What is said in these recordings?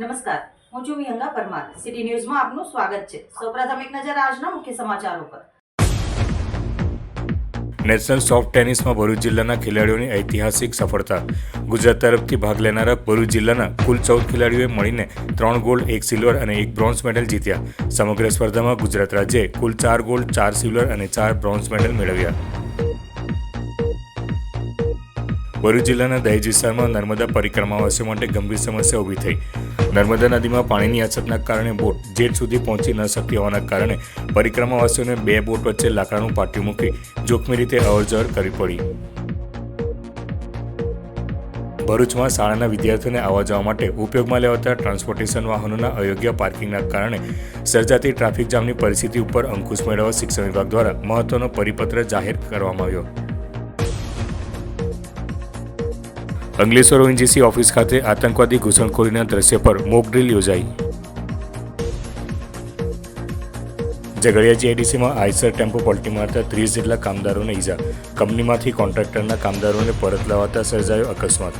નમસ્કાર. હું છું વિહંગા પરમાર. સિટી ન્યૂઝમાં આપનું સ્વાગત છે. સૌપ્રથમ એક નજર આજના મુખ્ય સમાચારો પર. નેશનલ સોફ્ટ ટેનિસમાં ભરૂચ જિલ્લાના ખેલાડીઓની ઐતિહાસિક સફળતા. ગુજરાત તરફથી ભાગ લેનારા ભરૂચ જિલ્લાના કુલ ચૌદ ખેલાડીઓએ મળીને ત્રણ ગોલ્ડ, એક સિલ્વર અને એક બ્રોન્ઝ મેડલ જીત્યા. સમગ્ર સ્પર્ધામાં ગુજરાત રાજ્યે કુલ ચાર ગોલ્ડ, ચાર સિલ્વર અને ચાર બ્રોન્ઝ મેડલ મેળવ્યા. ભરૂચ જિલ્લાના દહેજ વિસ્તારમાં નર્મદા પરિક્રમાવાસીઓ માટે ગંભીર સમસ્યા ઊભી થઈ. નર્મદા નદીમાં પાણીની અછતના કારણે બોટ જેટ સુધી પહોંચી ન શકતી હોવાના કારણે પરિક્રમાવાસીઓને બે બોટ વચ્ચે લાકડાનું પાટિયું મૂકી જોખમી રીતે અવરજવર કરવી પડી. ભરૂચમાં શાળાના વિદ્યાર્થીઓને આવવા જવા માટે ઉપયોગમાં લેવાતા ટ્રાન્સપોર્ટેશન વાહનોના અયોગ્ય પાર્કિંગના કારણે સર્જાતી ટ્રાફિક જામની પરિસ્થિતિ ઉપર અંકુશ મેળવવા શિક્ષણ વિભાગ દ્વારા મહત્વનો પરિપત્ર જાહેર કરવામાં આવ્યો. અંગલેશ્વર ઓએનજીસી ઓફિસ ખાતે આતંકવાદી ઘૂસણખોરીના દ્રશ્ય પર મોક ડ્રીલ યોજાઈ. ઝઘડિયા જીઆઈડીસીમાં આઈસર ટેમ્પો પલટી મારતા ત્રીસ જેટલા કામદારોને ઈજા. કંપનીમાંથી કોન્ટ્રાક્ટરના કામદારોને પરત લાવતા સર્જાયો અકસ્માત.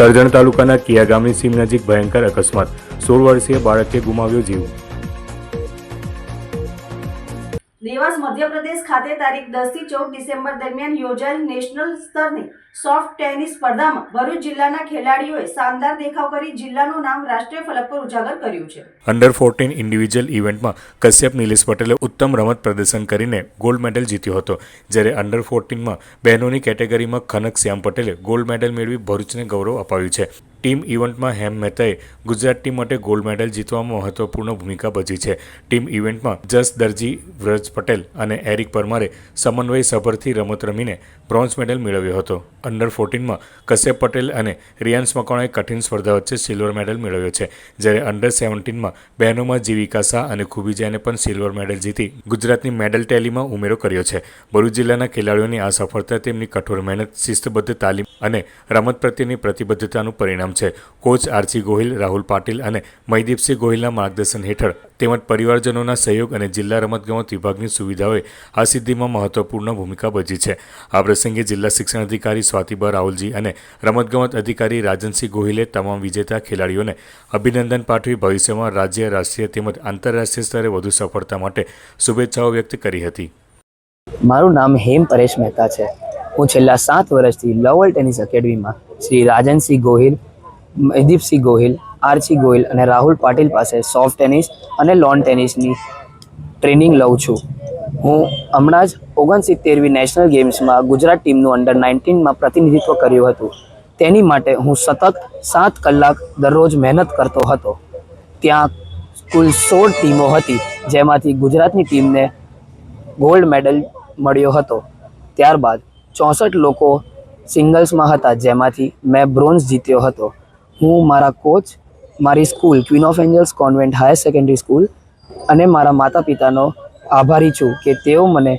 કરજણ તાલુકાના કિયા ગામની સીમ નજીક ભયંકર અકસ્માત. સોળ વર્ષીય બાળકે ગુમાવ્યો જીવ. દેવાસ મધ્યપ્રદેશ ખાતે તારીખ દસથી ચૌદ ડિસેમ્બર દરમિયાન યોજાયેલ નેશનલ સ્તરની સોફ્ટ ટેનિસ સ્પર્ધામાં ભરૂચ જિલ્લાના ખેલાડીઓએ શાનદાર દેખાવ કરી જિલ્લાનું નામ રાષ્ટ્રીય ફલક પર ઉજાગર કર્યું છે. અંડર ફોર્ટીન ઇન્ડિવિજ્યુઅલ ઇવેન્ટમાં કશ્યપ નિલેશ પટેલે ઉત્તમ રમત પ્રદર્શન કરીને ગોલ્ડ મેડલ જીત્યો હતો. જ્યારે અંડર ફોર્ટીનમાં બહેનોની કેટેગરીમાં ખનક શ્યામ પટેલે ગોલ્ડ મેડલ મેળવી ભરૂચને ગૌરવ અપાવ્યું છે. ટીમ ઇવેન્ટમાં હેમ મહેતાએ ગુજરાત ટીમ માટે ગોલ્ડ મેડલ જીતવામાં મહત્વપૂર્ણ ભૂમિકા ભજવી છે. ટીમ ઇવેન્ટમાં જસ દરજી, વ્રજ પટેલ અને એરિક પરમારે સમન્વય સભરથી રમત રમીને બ્રોન્ઝ મેડલ મેળવ્યો હતો. અંડર ફોર્ટીનમાં કશ્યપ પટેલ અને રિયાન્સ મકવાણાએ કઠિન સ્પર્ધા વચ્ચે સિલ્વર મેડલ મેળવ્યો છે. જ્યારે અંડર સેવન્ટીનમાં બહેનોમાં જીવિકા શાહ અને ખુબીજાને પણ સિલ્વર મેડલ જીતી ગુજરાતની મેડલ ટેલીમાં ઉમેરો કર્યો છે. ભરૂચ જિલ્લાના ખેલાડીઓની આ સફળતા તેમની કઠોર મહેનત, શિસ્તબદ્ધ તાલીમ અને રમત પ્રત્યેની પ્રતિબદ્ધતાનું પરિણામ છે. કોચ આરસી ગોહિલ, રાહુલ પાટીલ અને મહીદીપસિંહ ગોહિલના માર્ગદર્શન હેઠળ તેમજ પરિવારજનોના સહયોગ અને જિલ્લા રમતગમત વિભાગની સુવિધાઓએ આ સિદ્ધિમાં મહત્વપૂર્ણ ભૂમિકા ભજવી છે. આ પ્રસંગે જિલ્લા શિક્ષણ અધિકારી સ્વાતિબા રાહુલજી અને રમતગમત અધિકારી રાજનસિંહ ગોહિલે તમામ વિજેતા ખેલાડીઓને અભિનંદન પાઠવી ભવિષ્યમાં રાજ્ય, રાષ્ટ્રીય તેમજ આંતરરાષ્ટ્રીય સ્તરે વધુ સફળતા માટે શુભેચ્છાઓ વ્યક્ત કરી હતી. મારું નામ હેમ પરેશ મહેતા છે. હું છેલ્લા સાત વર્ષથી લવલ ટેનિસ એકેડમીમાં શ્રી રાજનસિંહ ગોહિલ, મયદીપસિંહ ગોહિલ આરસી ગોયલ અને રાહુલ પાટીલ પાસે સોફ્ટ ટેનિસ અને લોન ટેનિસની ટ્રેનિંગ લઉં છું. હું હમણાં જ ઓગણસિત્તેરમી નેશનલ ગેમ્સમાં ગુજરાત ટીમનું અંડર નાઇન્ટીનમાં પ્રતિનિધિત્વ કર્યું હતું. તેની માટે હું સતત સાત કલાક દરરોજ મહેનત કરતો હતો. ત્યાં કુલ સોળ ટીમો હતી, જેમાંથી ગુજરાતની ટીમને ગોલ્ડ મેડલ મળ્યો હતો. ત્યારબાદ ચોસઠ લોકો સિંગલ્સમાં હતા, જેમાંથી મેં બ્રોન્ઝ જીત્યો હતો. હું મારા કોચ મારી school Queen of Angels convent higher secondary school અને મારા માતા પિતાનો આભારી છું કે તેઓ મને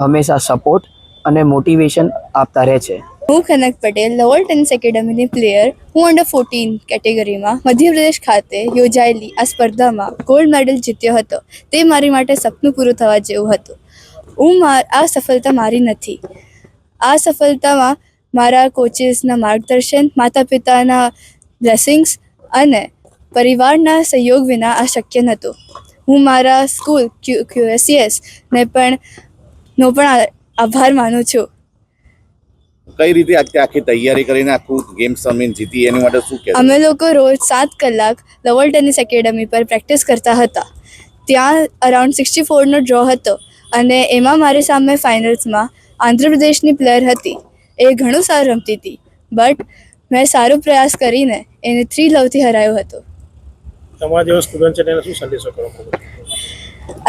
હંમેશા સપોર્ટ અને મોટિવેશન આપતા રહે છે. હું કનક પટેલ લોઅર ટેનિસ એકેડમીની પ્લેયર હું અંડર ફોર્ટીન કેટેગરીમાં મધ્યપ્રદેશ ખાતે યોજાયેલી આ સ્પર્ધામાં ગોલ્ડ મેડલ જીત્યો હતો. તે મારી માટે સપનું પૂરું થવા જેવું હતું. હું આ સફળતા મારી નથી. આ સફળતામાં મારા કોચિસના માર્ગદર્શન માતા પિતાના બ્લેસિંગ્સ અને પરિવારના સહયોગ વિના આ શક્ય નહોતું. હું મારા સ્કૂલ ક્યુ ક્યુએસસીએસ ને પણ નો પણ આભાર માનું છું. કઈ રીતે આખી તૈયારી કરીને આખું ગેમ સમીન જીતી એની માટે શું કે અમે લોકો રોજ સાત કલાક લવલ ટેનિસ એકેડમી પર પ્રેક્ટિસ કરતા હતા. ત્યાં અરાઉન્ડ સિક્સટી ફોરનો ડ્રો હતો અને એમાં મારી સામે ફાઇનલ્સમાં આંધ્રપ્રદેશની પ્લેયર હતી. એ ઘણું સારું રમતી હતી બટ મેં સારો પ્રયાસ કરીને એને થ્રી લવથી હરાયો હતો. તમારા જેવો સ્ટુડન્ટ છે તેને શું સંદેશો કરો?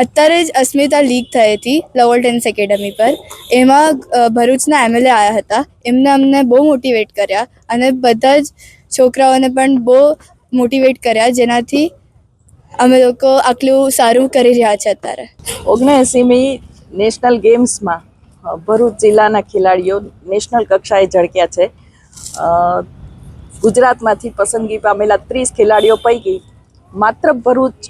અત્યારે જ અસ્મિતા લીગ થઈ હતી લવલ ટેન્સ એકેડમી પર. એમાં ભરૂચના એમએલએ આવ્યા હતા. એમને અમને બહુ મોટિવેટ કર્યા અને બધા જ છોકરાઓને પણ બહુ મોટિવેટ કર્યા જેનાથી અમે લોકો આટલું સારું કરી રહ્યા છે અત્યારે. ઓગણએંસીમી નેશનલ ગેમ્સમાં ભરૂચ જિલ્લાના ખેલાડીઓ નેશનલ કક્ષાએ ઝળક્યા છે. ગુજરાતમાંથી પસંદગી પામેલા ત્રીસ ખેલાડીઓ પૈકી માત્ર ભરૂચ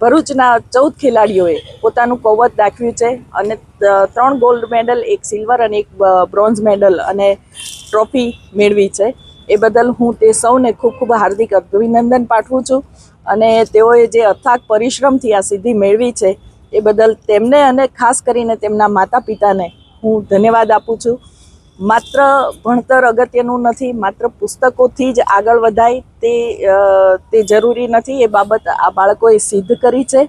ભરૂચના ચૌદ ખેલાડીઓએ પોતાનું કૌવત દાખવ્યું છે અને ત્રણ ગોલ્ડ મેડલ એક સિલ્વર અને એક બ્રોન્ઝ મેડલ અને ટ્રોફી મેળવી છે. એ બદલ હું તે સૌને ખૂબ ખૂબ હાર્દિક અભિનંદન પાઠવું છું અને તેઓએ જે અથાગ પરિશ્રમથી આ સિદ્ધિ મેળવી છે એ બદલ તેમને અને ખાસ કરીને તેમના માતા પિતાને હું ધન્યવાદ આપું છું. માત્ર ભણતર અગત્યનું નથી, માત્ર પુસ્તકોથી જ આગળ વધાય તે તે જરૂરી નથી. એ બાબત આ બાળકોએ સિદ્ધ કરી છે.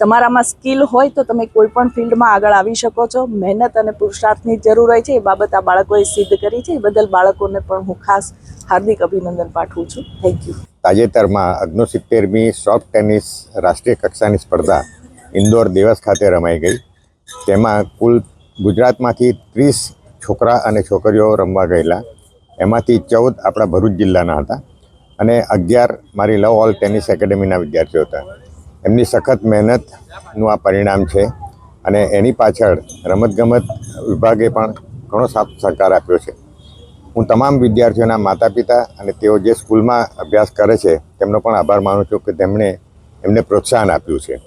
તમારામાં સ્કિલ હોય તો તમે કોઈ પણ ફિલ્ડમાં આગળ આવી શકો છો. મહેનત અને પુરુષાર્થની જરૂર હોય છે. એ બાબત આ બાળકોએ સિદ્ધ કરી છે. એ બદલ બાળકોને પણ હું ખાસ હાર્દિક અભિનંદન પાઠવું છું. થેન્ક યુ તાજેતરમાં અગ્નોસિત્તેરમી સોફ્ટ ટેનિસ રાષ્ટ્રીય કક્ષાની સ્પર્ધા ઇન્દોર દિવસ ખાતે રમાઈ ગઈ. તેમાં કુલ ગુજરાતમાંથી ત્રીસ છોકરા અને છોકરીઓ રમવા ગયેલા. એમાંથી ચૌદ આપણા ભરૂચ જિલ્લાના હતા અને અગિયાર મારી લવ ઓલ ટેનિસ એકેડેમીના વિદ્યાર્થીઓ હતા. એમની સખત મહેનતનું આ પરિણામ છે અને એની પાછળ રમતગમત વિભાગે પણ ઘણો સાથ સહકાર આપ્યો છે. હું તમામ વિદ્યાર્થીઓના માતા પિતા અને તેઓ જે સ્કૂલમાં અભ્યાસ કરે છે તેમનો પણ આભાર માનું છું કે તેમણે એમને પ્રોત્સાહન આપ્યું છે.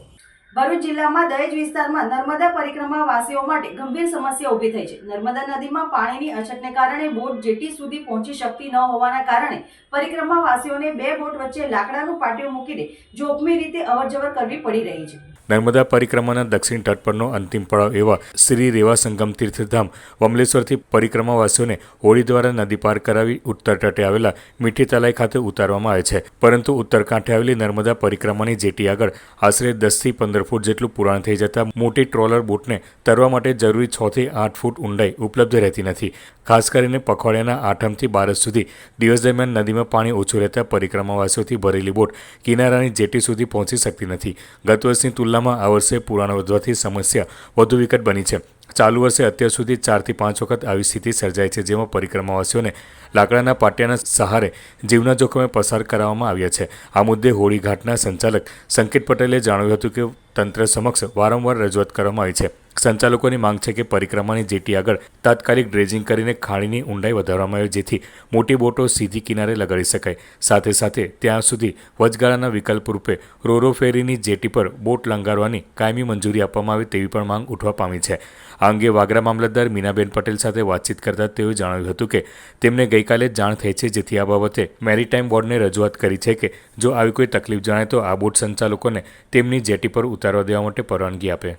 ભરૂચ જિલ્લામાં દહેજ વિસ્તારમાં નર્મદા પરિક્રમા વાસીઓ માટે ગંભીર સમસ્યા ઊભી થઈ છે. નર્મદા નદીમાં પાણીની અછતને કારણે બોટ જેટી સુધી પહોંચી શકતી ન હોવાના કારણે પરિક્રમા વાસીઓને બે બોટ વચ્ચે લાકડાનું પાટિયું મૂકીને જોખમી રીતે અવરજવર કરવી પડી રહી છે. નર્મદા પરિક્રમાના દક્ષિણ તટ પરનો અંતિમ પડાવ એવા શ્રી રેવા સંગમ તીર્થધામ વમલેશ્વરથી પરિક્રમાવાસીઓને હોળી દ્વારા નદી પાર કરાવી ઉત્તર તટે આવેલા મીઠી તલાઈ ખાતે ઉતારવામાં આવે છે. પરંતુ ઉત્તર કાંઠે આવેલી નર્મદા પરિક્રમાની જેટી આગળ આશરે દસથી પંદર ફૂટ જેટલું પુરાણ થઈ જતા મોટી ટ્રોલર બોટને તરવા માટે જરૂરી છ થી આઠ ફૂટ ઊંડાઈ ઉપલબ્ધ રહેતી નથી. ખાસ કરીને પખવાડિયાના આઠમથી બારસ સુધી દિવસ દરમિયાન નદીમાં પાણી ઓછું રહેતા પરિક્રમાવાસીઓથી ભરેલી બોટ કિનારાની જેટી સુધી પહોંચી શકતી નથી. ગત વર્ષની તુલનામાં આ વર્ષે પુરાણ વધવાથી સમસ્યા વધુ વિકટ બની છે. ચાલુ વર્ષે અત્યાર સુધી ચારથી પાંચ વખત આવી સ્થિતિ સર્જાઈ છે, જેમાં પરિક્રમાવાસીઓને લાકડાના પાટિયાના સહારે જીવના જોખમે પસાર કરાવવામાં આવ્યા છે. આ મુદ્દે હોળી ઘાટના સંચાલક સંકેત પટેલે જણાવ્યું હતું કે તંત્ર સમક્ષ વારંવાર રજૂઆત કરવામાં આવી છે. સંચાલકોની માંગ છે કે પરિક્રમાની જેટી આગળ તાત્કાલિક ડ્રેજિંગ કરીને ખાણીની ઊંડાઈ વધારવામાં આવે, જેથી મોટી બોટો સીધી કિનારે લગાડી શકાય. સાથે સાથે ત્યાં સુધી વચગાળાના વિકલ્પ રૂપે રોરો ફેરીની જેટી પર બોટ લંગારવાની કાયમી મંજૂરી આપવામાં આવે તેવી પણ માંગ ઉઠવા પામી છે. આ અંગે વાગરા મામલતદાર મીનાબેન પટેલ સાથે વાતચીત કરતા તેઓએ જણાવ્યું હતું કે તેમને ગઈકાલે જ જાણ થઈ છે, જેથી આ બાબતે મેરીટાઈમ બોર્ડને રજૂઆત કરી છે કે જો આવી કોઈ તકલીફ જણાય તો આ બોટ સંચાલકોને તેમની જેટી પર ઉતારવા દેવા માટે પરવાનગી આપે.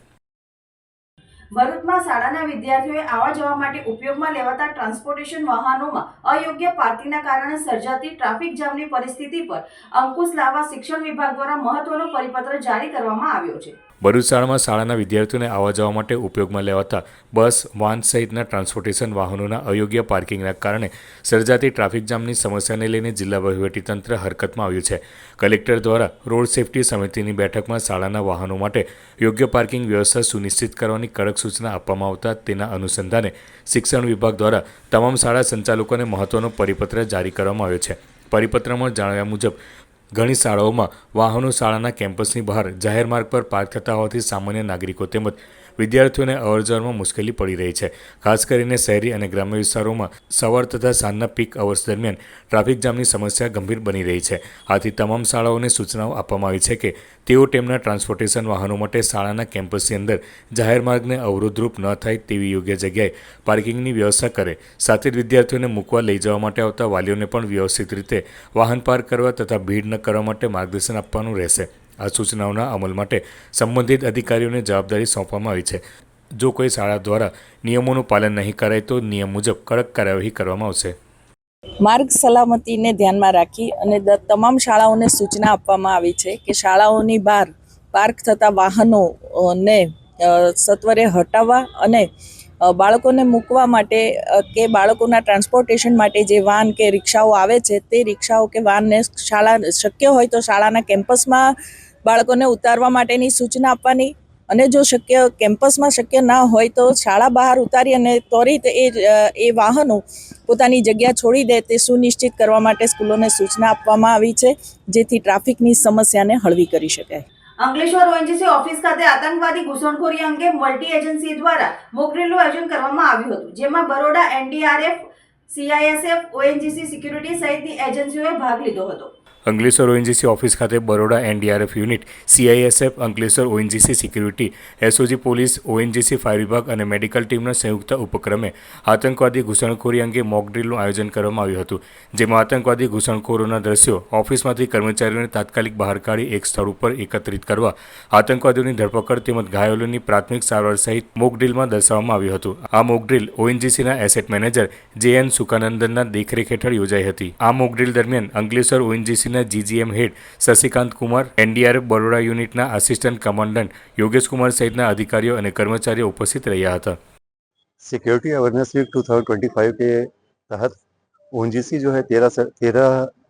ભરૂચમાં શાળાના વિદ્યાર્થીઓએ આવવા જવા માટે ઉપયોગમાં લેવાતા ટ્રાન્સપોર્ટેશન વાહનોમાં અયોગ્ય પાર્કિંગના કારણે સર્જાતી ટ્રાફિક જામની પરિસ્થિતિ પર અંકુશ લાવવા શિક્ષણ વિભાગ દ્વારા મહત્વનો પરિપત્ર જારી કરવામાં આવ્યો છે. ભરૂચ શાળાના વિદ્યાર્થીઓને આવવા જવા માટે ઉપયોગમાં લેવાતા બસ, વાન સહિતના ટ્રાન્સપોર્ટેશન વાહનોના અયોગ્ય પાર્કિંગના કારણે સર્જાતી ટ્રાફિક જામની સમસ્યાને લઈને જિલ્લા વહીવટીતંત્ર હરકતમાં આવ્યું છે. કલેક્ટર દ્વારા રોડ સેફટી સમિતિની બેઠકમાં શાળાના વાહનો માટે યોગ્ય પાર્કિંગ વ્યવસ્થા સુનિશ્ચિત કરવાની કડક સૂચના આપવામાં આવતા તેના અનુસંધાને શિક્ષણ વિભાગ દ્વારા તમામ શાળા સંચાલકોને મહત્વનો પરિપત્ર જારી કરવામાં આવ્યો છે. પરિપત્રમાં જણાવ્યા મુજબ ઘણી શાળાઓમાં વાહનો શાળાના કેમ્પસની બહાર જાહેર માર્ગ પર પાર્ક થતા હોવાથી સામાન્ય નાગરિકો તેમજ વિદ્યાર્થીઓને અવરજવરમાં મુશ્કેલી પડી રહી છે. ખાસ કરીને શહેરી અને ગ્રામ્ય વિસ્તારોમાં સવાર તથા સાંજના પીક અવર્સ દરમિયાન ટ્રાફિક જામની સમસ્યા ગંભીર બની રહી છે. આથી તમામ શાળાઓને સૂચનાઓ આપવામાં આવી છે કે તેઓ તેમના ટ્રાન્સપોર્ટેશન વાહનો માટે શાળાના કેમ્પસની અંદર જાહેર માર્ગને અવરોધરૂપ ન થાય તેવી યોગ્ય જગ્યાએ પાર્કિંગની વ્યવસ્થા કરે. સાથે જ વિદ્યાર્થીઓને મૂકવા લઈ જવા માટે આવતા વાલીઓને પણ વ્યવસ્થિત રીતે વાહન પાર્ક કરવા તથા ભીડ ન કરવા માટે માર્ગદર્શન આપવાનું રહેશે. આ સૂચનાઓના અમલ માટે સંબંધિત અધિકારીઓને જવાબદારી સોંપવામાં આવી છે. જો કોઈ શાળા દ્વારા નિયમોનું પાલન નહીં કરાય તો નિયમ મુજબ કડક કાર્યવાહી કરવામાં આવશે. માર્ગ સલામતીને ધ્યાનમાં રાખી અને તમામ શાળાઓને સૂચના આપવામાં આવી છે કે શાળાઓની બહાર પાર્ક થતા વાહનોને સત્વરે હટાવવા અને બાળકોને મૂકવા માટે કે બાળકોના ટ્રાન્સપોર્ટેશન માટે જે વાન કે રિક્ષાઓ આવે છે તે રિક્ષાઓ કે વાનને શાળા શક્ય હોય તો શાળાના કેમ્પસમાં બાળકોને ઉતારવા માટેની સૂચના આપવાની. અને જો શક્ય કેમ્પસમાં શક્ય ના હોય તો શાળા બહાર ઉતારી અને ત્વરિત એ એ વાહનો પોતાની જગ્યા છોડી દે તે સુનિશ્ચિત કરવા માટે સ્કૂલોને સૂચના આપવામાં આવી છે, જેથી ટ્રાફિકની સમસ્યાને હળવી કરી શકાય. અંકલેશ્વર ઓએનજીસી ઓફિસ ખાતે આતંકવાદી ઘૂસણખોરી અંગે મલ્ટી એજન્સી દ્વારા મોકડ્રીલનું આયોજન કરવામાં આવ્યું હતું, જેમાં Baroda NDRF, CISF, ONGC security સહિતની એજન્સીઓએ ભાગ લીધો હતો. અંકલેશ્વર ઓએનજીસી ઓફિસ ખાતે Baroda NDRF unit, CISF Ankleshwar ONGC security, SOG police, ONGC fire વિભાગ અને મેડિકલ ટીમના સંયુક્ત ઉપક્રમે આતંકવાદી ઘૂસણખોરી અંગે મોક ડ્રીલનું આયોજન કરવામાં આવ્યું હતું, જેમાં આતંકવાદી ઘૂસણખોરોના દ્રશ્યો ઓફિસમાંથી કર્મચારીઓને તાત્કાલિક બહાર કાઢી એક સ્થળ ઉપર એકત્રિત કરવા, આતંકવાદીઓની ધરપકડ તેમજ ઘાયલોની પ્રાથમિક સારવાર સહિત મોક ડ્રીલમાં દર્શાવવામાં આવ્યું હતું. આ મોક ડ્રીલ ઓએનજીસીના એસેટ મેનેજર જે એન સુકાનંદનના દેખરેખ હેઠળ યોજાઈ હતી. આ મોક દરમિયાન Ankleshwar ઓએનજીસીના GGM head Shashikant Kumar NDRF Baroda યુનિટના આસિસ્ટન્ટ કમાન્ડન્ટ યોગેશ કુમાર સહિતના અધિકારીઓ અને કર્મચારીઓ ઉપસ્થિત રહ્યા હતા सिक्योरिटी अवेयरनेस वीक 2025 के तहत ओएनजीसी जो है तेरह से तेरह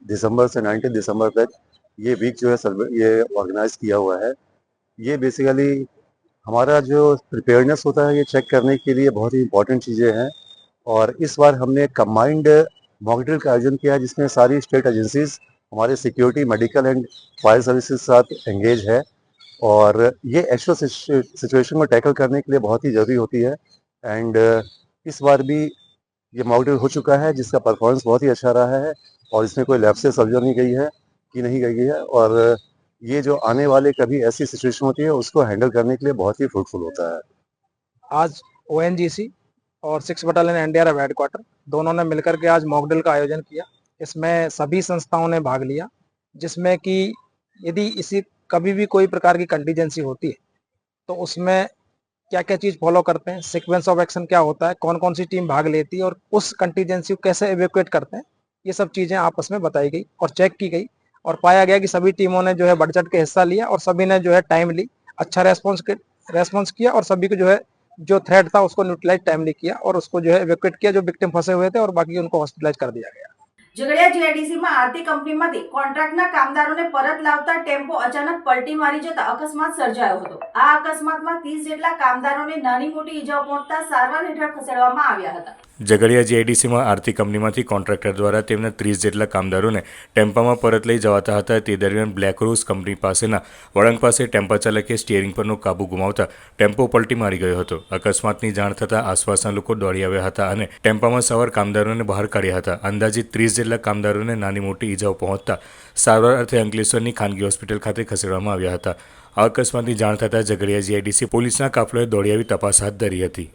दिसंबर से 19 दिसंबर तक ये वीक जो है सर्वे- ये ऑर्गेनाइज किया हुआ है ये बेसिकली हमारा जो प्रिपेयरनेस होता है ये चेक करने के लिए बहुत ही इंपॉर्टेंट चीज़ें हैं और इस बार हमने कम्बाइंड मॉक ड्रिल का आयोजन किया है जिसमें सारी स्टेट एजेंसीज हमारे security, medical and fire services साथ एंगेज है और ये एक्चुअल सिचुएशन को टैकल करने के लिए बहुत ही ज़रूरी होती है एंड इस बार भी ये मॉक ड्रिल हो चुका है जिसका परफॉर्मेंस बहुत ही अच्छा रहा है और इसमें कोई लैब से सर्जर नहीं गई है, की नहीं गई है और ये जो आने वाले कभी ऐसी सिचुएशन होती है उसको हैंडल करने के लिए बहुत ही फ्रूटफुल होता है। आज ओएनजीसी और सिक्स बटालियन एनडीआरएफ हेडक्वार्टर दोनों ने मिलकर के आज मॉकड्रिल का आयोजन किया। इसमें सभी संस्थाओं ने भाग लिया, जिसमें कि यदि इसी कभी भी कोई प्रकार की कंटीजेंसी होती है तो उसमें क्या क्या चीज़ फॉलो करते हैं सिक्वेंस ऑफ़ एक्शन क्या होता है कौन कौन सी टीम भाग लेती है और उस कंटीजेंसी को कैसे एवेकुएट करते हैं, ये सब चीज़ें आपस में बताई गई और चेक की गई और पाया गया कि सभी टीमों ने जो है बढ़ चढ़ के हिस्सा लिया और सभी ने जो है टाइमली अच्छा रेस्पॉन्स रेस्पॉन्स किया और सभी को जो है, जो थ्रेड था उसको न्यूट्रलाइज टाइमली किया और उसको जो है एवेकुएट किया, जो विक्टिम फंसे हुए थे और बाकी उनको हॉस्पिटलाइज कर दिया गया। ઝઘડિયા જીઆઈડીસીમાં આરતી કંપનીમાંથી કોન્ટ્રાક્ટના કામદારોને પરત લાવતા ટેમ્પો અચાનક પલટી મારી જતા અકસ્માત સર્જાયો હતો. આ અકસ્માતમાં ત્રીસ જેટલા કામદારોને નાની મોટી ઈજાઓ પહોંચતા સારવાર હેઠળ ખસેડવામાં આવ્યા હતા. ઝઘડિયા જીઆઈડીસીમાં આરતી કંપનીમાંથી કોન્ટ્રાક્ટર દ્વારા તેમના ત્રીસ જેટલા કામદારોને ટેમ્પામાં પરત લઈ જવાતા હતા. તે દરમિયાન બ્લેક રોઝ કંપની પાસેના વળંગ પાસે ટેમ્પા ચાલકે સ્ટિયરિંગ પરનો કાબુ ગુમાવતા ટેમ્પો પલટી મારી ગયો હતો. અકસ્માતની જાણ થતાં આસપાસના લોકો દોડી આવ્યા હતા અને ટેમ્પામાં સવાર કામદારોને બહાર કાઢ્યા હતા. અંદાજિત ત્રીસ જેટલા કામદારોને નાની મોટી ઈજાઓ પહોંચતા સારવાર અર્થે અંકલેશ્વરની ખાનગી હોસ્પિટલ ખાતે ખસેડવામાં આવ્યા હતા. અકસ્માતની જાણ થતાં ઝઘડિયા જીઆઈડીસી પોલીસના કાફલોએ દોડી આવી તપાસ હાથ ધરી હતી.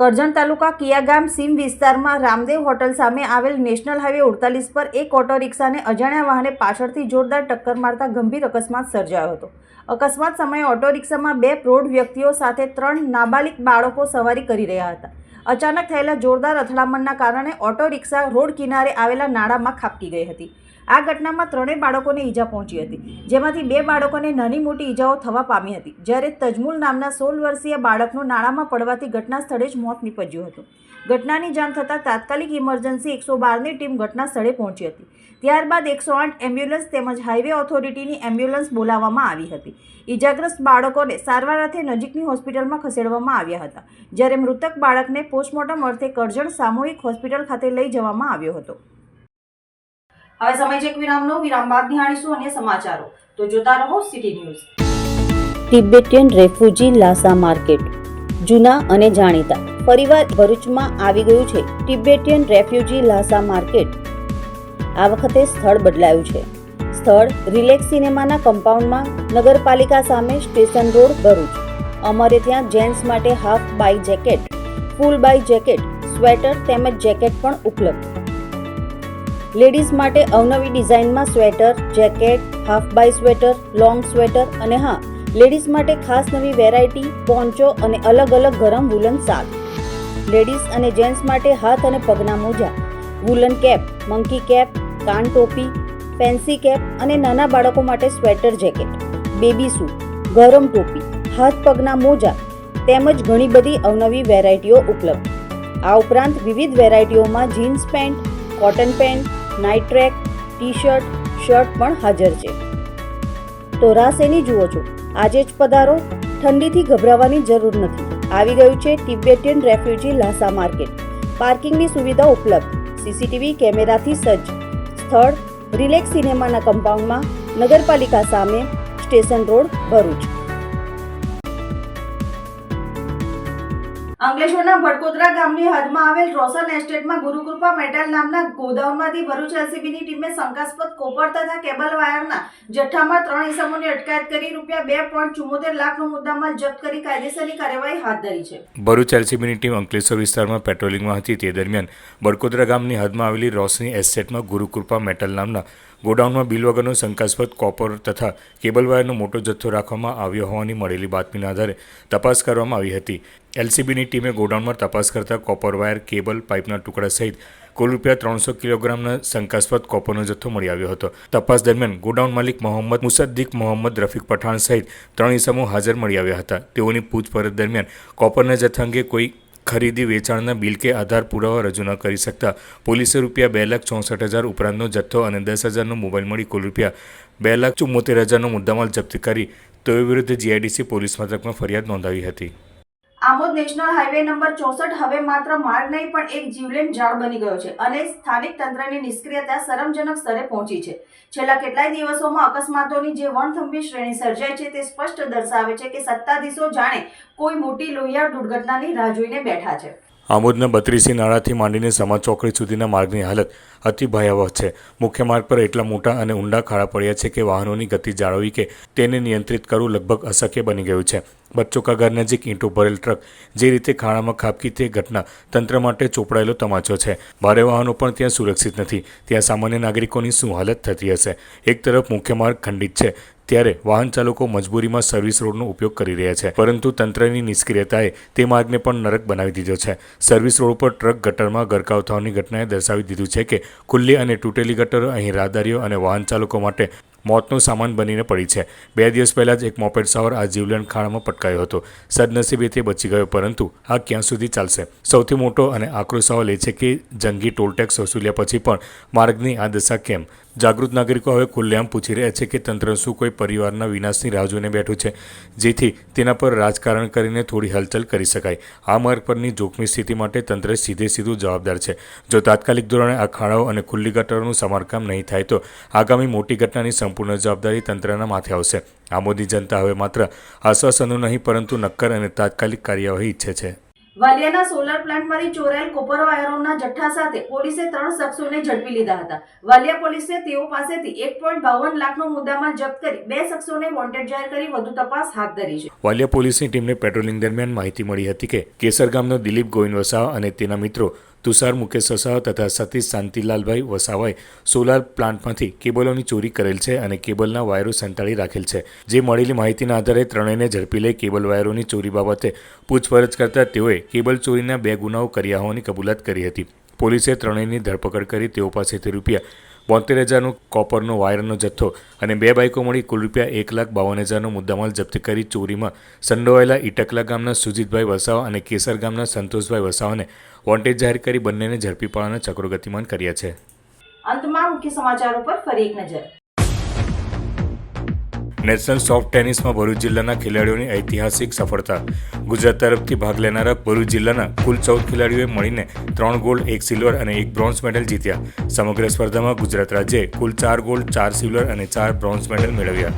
કરજણ તાલુકા કિયાગામ સીમ વિસ્તારમાં રામદેવ હોટલ સામે આવેલ નેશનલ હાઈવે ઉડતાલીસ પર એક ઓટો રિક્ષાને અજાણ્યા વાહને પાછળથી જોરદાર ટક્કર મારતા ગંભીર અકસ્માત સર્જાયો હતો. અકસ્માત સમયે ઓટો રિક્ષામાં બે પ્રૌઢ વ્યક્તિઓ સાથે ત્રણ નાબાલિગ બાળકો સવારી કરી રહ્યા હતા. અચાનક થયેલા જોરદાર અથડામણના કારણે ઓટો રિક્ષા રોડ કિનારે આવેલા નાળામાં ખાબકી ગઈ હતી. આ ઘટનામાં ત્રણેય બાળકોને ઈજા પહોંચી હતી, જેમાંથી બે બાળકોને નાની મોટી ઈજાઓ થવા પામી હતી, જ્યારે તજમુલ નામના સોળ વર્ષીય બાળકનું નાળામાં પડવાથી ઘટના સ્થળે જ મોત નીપજ્યું હતું. ઘટનાની જાણ થતાં તાત્કાલિક ઇમરજન્સી એકસો બારની ટીમ ઘટના સ્થળે પહોંચી હતી. ત્યારબાદ એકસો આઠ એમ્બ્યુલન્સ તેમજ હાઈવે ઓથોરિટીની એમ્બ્યુલન્સ બોલાવવામાં આવી હતી. ઇજાગ્રસ્ત બાળકોને સારવાર અર્થે નજીકની હોસ્પિટલમાં ખસેડવામાં આવ્યા હતા, જ્યારે મૃતક બાળકને પોસ્ટમોર્ટમ અર્થે કરજણ સામૂહિક હોસ્પિટલ ખાતે લઈ જવામાં આવ્યો હતો. હવે સમય છે વિરામનો. વિરામ બાદ નિહાળીશું અન્ય સમાચારો. તો જોતા રહો city news. Tibetan refugee Lhasa market. જૂના અને જાણીતા. ફરીવાર ભરૂચમાં આવી ગયું છે. Tibetan refugee Lhasa market. આ વખતે સ્થળ બદલાયું છે. સ્થળ રિલેક્સ સિનેમાના કમ્પાઉન્ડમાં નગરપાલિકા સામે સ્ટેશન રોડ ભરૂચ. અમારે ત્યાં જેન્ટ્સ માટે half by jacket, full by jacket, sweater તેમજ જેકેટ પણ ઉપલબ્ધ. લેડીઝ માટે અવનવી ડિઝાઇનમાં sweater, jacket, half by sweater, long sweater અને હા, લેડીઝ માટે ખાસ નવી વેરાયટી, પોન્ચો અને અલગ અલગ ગરમ વુલન શાક લેડીઝ અને જેન્ટ્સ માટે હાથ અને પગના મોજા. વુલન કેપ મંકી કેપ કાન ટોપી ફેન્સી કેપ અને નાના બાળકો માટે સ્વેટર જેકેટ બેબી સૂટ ગરમ ટોપી, હાથ પગના મોજા તેમજ ઘણી બધી અવનવી વેરાયટીઓ ઉપલબ્ધ. આ ઉપરાંત વિવિધ વેરાયટીઓમાં jeans pant cotton pant night track T shirt shirt પણ હાજર છે. તો રાસ એની જુઓ છો. આજે જ પધારો. ઠંડીથી ગભરાવાની જરૂર નથી. આવી ગયું છે તિબેટિયન રેફ્યુજી લાસા માર્કેટ. પાર્કિંગની સુવિધા ઉપલબ્ધ. સીસીટીવી કેમેરાથી સજ્જ. સ્થળ રિલેક્સ સિનેમાના કમ્પાઉન્ડમાં નગરપાલિકા સામે સ્ટેશન રોડ ભરૂચ. અંકલેશ્વરના ભટકોદરા ગામની હદમાં આવેલ રોશન એસ્ટેટમાં ગુરુકૃપા મેટલ નામના ગોદાઉનમાંથી ભરૂચ એલસીબીની ટીમે શંકાસ્પદ કોપર તથા કેબલ વાયરના જથ્થામાં ત્રણ ઇસમોની અટકાયત કરી રૂપિયા બે પોઈન્ટ ચુમ્મોતેર લાખનો મુદ્દામાલ જપ્ત કરી કાયદેસરની કાર્યવાહી હાથ ધરી છે. ભરૂચ એલસીબીની ટીમ અંકલેશ્વર વિસ્તારમાં પેટ્રોલિંગમાં હતી. તે દરમિયાન બરકોદરા ગામની હદમાં આવેલી રોશની એસ્ટેટમાં ગુરુકૃપા મેટલ નામના ગોડાઉનમાં બિલ વગરનો શંકાસ્પદ કોપર તથા કેબલ વાયરનો મોટો જથ્થો રાખવામાં આવ્યો હોવાની મળેલી બાતમીના આધારે તપાસ કરવામાં આવી હતી. એલસીબીની ટીમે ગોડાઉનમાં તપાસ કરતા કોપર વાયર, કેબલ, પાઇપના ટુકડા સહિત કુલ રૂપિયા ત્રણસો કિલોગ્રામના શંકાસ્પદ કોપરનો જથ્થો મળી આવ્યો હતો. તપાસ દરમિયાન ગોડાઉન માલિક મોહમ્મદ મુસદ્દીક, મોહમ્મદ રફીક પઠાણ સહિત ત્રણ ઇસમો હાજર મળી આવ્યા હતા. તેઓની પૂછપરછ દરમિયાન કોપરના જથ્થા અંગે કોઈ ખરીદી વેચાણના બિલ કે આધાર પુરાવા રજૂ ન કરી શકતા. પોલીસે રૂપિયા બે લાખ ચોસઠ હજાર ઉપરાંતનો જથ્થો અને દસ હજારનો મોબાઈલ મળી કુલ રૂપિયા બે લાખ ચુમ્મોતેર હજારનો મુદ્દામાલ જપ્ત કરી. તેઓ વિરુદ્ધ જીઆઈડીસી પોલીસ મથકમાં ફરિયાદ નોંધાવી હતી. આમોદ નેશનલ હાઈવે નંબર ચોસઠ હવે માત્ર માર્ગ નહીં, પણ એક જીવલેણ ઝાડ બની ગયો છે અને સ્થાનિક તંત્રની નિષ્ક્રિયતા શરમજનક સ્તરે પહોંચી છે. છેલ્લા કેટલાય દિવસોમાં અકસ્માતોની જે વણથંભી શ્રેણી સર્જાય છે, તે સ્પષ્ટ દર્શાવે છે કે સત્તાધીશો જાણે કોઈ મોટી લોહિયાળ દુર્ઘટનાની રાહ જોઈને બેઠા છે. આમોદના બત્રીસી નાળાથી માંડીને સમા ચોકડી સુધીના માર્ગની હાલત અતિ ભયાવહ છે. મુખ્ય માર્ગ પર એટલા મોટા અને ઊંડા ખાડા પડ્યા છે કે વાહનોની ગતિ જાળવવી કે તેને નિયંત્રિત કરવું લગભગ અશક્ય બની ગયું છે. બચ્ચો કા ઘર નજીક ઈંટો ભરેલ ટ્રક જે રીતે ખાડામાં ખાબકી તે ઘટના તંત્ર માટે ચોપડાયેલો તમાચો છે. ભારે વાહનો પણ ત્યાં સુરક્ષિત નથી. ત્યાં સામાન્ય નાગરિકોની શું હાલત થતી હશે? એક તરફ મુખ્ય માર્ગ ખંડિત છે. ત્યારે વાહન ચાલકો મજબૂરીમાં સર્વિસ રોડનો ઉપયોગ કરી રહ્યા છે. પરંતુ તંત્રની નિષ્ક્રિયતાએ તે માર્ગને પણ નરક બનાવી દીધો છે. સર્વિસ રોડ પર ટ્રક ગટરમાં ગરકાવ થવાની ઘટનાએ દર્શાવી દીધું છે કે ખુલ્લી અને તૂટેલી ગટરો અહીં રાહદારીઓ અને વાહન ચાલકો માટે મોતનો સામાન બનીને પડી છે. બે દિવસ પહેલાં જ એક મોપેડ સવાર આ જીવલેણ ખાણામાં પટકાયો હતો. સદનસીબે તે બચી ગયો, પરંતુ આ ક્યાં સુધી ચાલશે? સૌથી મોટો અને આકરો સવાલ એ છે કે જંગી ટોલટેક્સ વસૂલ્યા પછી પણ માર્ગની આ દશા કેમ? જાગૃત નાગરિકો હવે ખુલ્લેઆમ પૂછી રહ્યા છે કે તંત્ર શું કોઈ પરિવારના વિનાશની રાહ જોઈને બેઠું છે, જેથી તેના પર રાજકારણ કરીને થોડી હલચલ કરી શકાય. આ માર્ગ પરની જોખમી સ્થિતિ માટે તંત્ર સીધે સીધું જવાબદાર છે. જો તાત્કાલિક ધોરણે આ ખાડાઓ અને ખુલ્લી ગટરોનું સમારકામ નહીં થાય, તો આગામી મોટી ઘટનાની સંપૂર્ણ જવાબદારી તંત્રના માથે આવશે. આમોદી જનતા હવે માત્ર આશ્વાસનો નહીં, પરંતુ નક્કર અને તાત્કાલિક કાર્યવાહી ઈચ્છે છે. વાલિયાના સોલર પ્લાન્ટમાંથી ચોરાયેલ કોપર વાયરોના જથ્થા સાથે પોલીસે ત્રણ શખ્સોને ઝડપી લીધા હતા. વાલિયા પોલીસે તેઓ પાસેથી એક પોઈન્ટ બાવન લાખનો મુદ્દામાલ જપ્ત કરી બે શખ્સોને વોન્ટેડ જાહેર કરી વધુ તપાસ હાથ ધરી છે. વાલિયા પોલીસની ટીમને પેટ્રોલિંગ દરમિયાન માહિતી મળી હતી કે કેસર ગામનો દિલીપ ગોવિંદ વસાવા અને તેના મિત્રો તુષાર, મુકેશ વસાવા તથા સતીશ શાંતિલાલભાઈ વસાવાએ સોલાર પ્લાન્ટમાંથી કેબલોની ચોરી કરેલ છે અને કેબલના વાયરો સંતાડી રાખેલ છે. જે મળેલી માહિતીના આધારે ત્રણેયને ઝડપી લઈ કેબલ વાયરોની ચોરી બાબતે પૂછપરછ કરતા તેઓએ કેબલ ચોરીના બે ગુનાઓ કર્યા હોવાની કબૂલાત કરી હતી. પોલીસે ત્રણેયની ધરપકડ કરી તેઓ પાસેથી રૂપિયા બોતેર હજારનો કોપરનો વાયરનો જથ્થો અને બે બાઇકો મળી કુલ રૂપિયા એક લાખ બાવન હજારનો મુદ્દામાલ જપ્ત કરી ચોરીમાં સંડોવાયેલા ઇટકલા ગામના સુજીતભાઈ વસાવા અને કેસર ગામના સંતોષભાઈ વસાવાને વોન્ટેજ જાહેર કરી બંનેને ઝડપી પાડવાના ચક્રો ગતિમાન કર્યા છે. અંતમાં મુખ્ય સમાચારો પર ફરી એક નજર. નેશનલ સોફ્ટ ટેનિસમાં ભરૂચ જિલ્લાના ખેલાડીઓની ઐતિહાસિક સફળતા. ગુજરાત તરફથી ભાગ લેનારા ભરૂચ જિલ્લાના કુલ ચૌદ ખેલાડીઓએ મળીને ત્રણ ગોલ્ડ, એક સિલ્વર અને એક બ્રોન્ઝ મેડલ જીત્યા. સમગ્ર સ્પર્ધામાં ગુજરાત રાજ્યે કુલ ચાર ગોલ્ડ, ચાર સિલ્વર અને ચાર બ્રોન્ઝ મેડલ મેળવ્યા.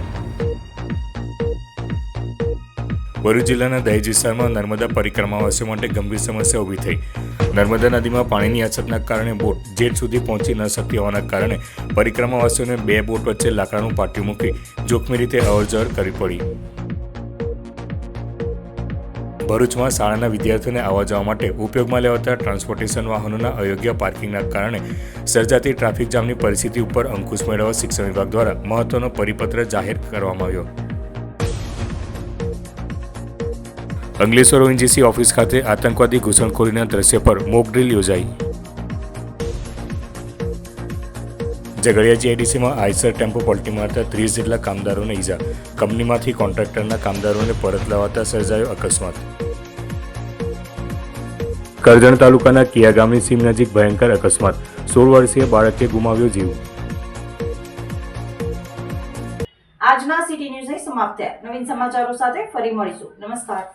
ભરૂચ જિલ્લાના દહેજ વિસ્તારમાં નર્મદા પરિક્રમાવાસીઓ માટે ગંભીર સમસ્યા ઊભી થઈ. નર્મદા નદીમાં પાણીની અછતના કારણે બોટ જેટ સુધી પહોંચી ન શકી હોવાના કારણે પરિક્રમાવાસીઓને બે બોટ વચ્ચે લાકડાનું પાટિયું મૂકી જોખમી રીતે અવરજવર કરવી પડી. ભરૂચમાં શાળાના વિદ્યાર્થીઓને આવવા જવા માટે ઉપયોગમાં લેવાતા ટ્રાન્સપોર્ટેશન વાહનોના અયોગ્ય પાર્કિંગના કારણે સર્જાતી ટ્રાફિક જામની પરિસ્થિતિ ઉપર અંકુશ મેળવવા શિક્ષણ વિભાગ દ્વારા મહત્વનો પરિપત્ર જાહેર કરવામાં આવ્યો. અંકલેશ્વર ઓએનજીસી ઓફિસ ખાતે આતંકવાદી ઘૂસણખોરીના દ્રશ્ય પર મોક ડ્રીલ યોજાઈ. ઝઘડિયા જીઆઈડીસીમાં આઈસર ટેમ્પો પલટી મારતા ત્રીસ જેટલા કામદારોને ઈજા. કંપનીમાંથી કોન્ટ્રાક્ટરના કામદારોને પરત લાવતા સર્જાયો અકસ્માત. કરજણ તાલુકાના કિયા ગામની સીમ નજીક ભયંકર અકસ્માત. સોળ વર્ષીય બાળકે ગુમાવ્યો જીવ. આજના સિટી ન્યૂઝ સમાપ્ત થયા. નવીન સમાચારો સાથે ફરી મળીશું. નમસ્કાર.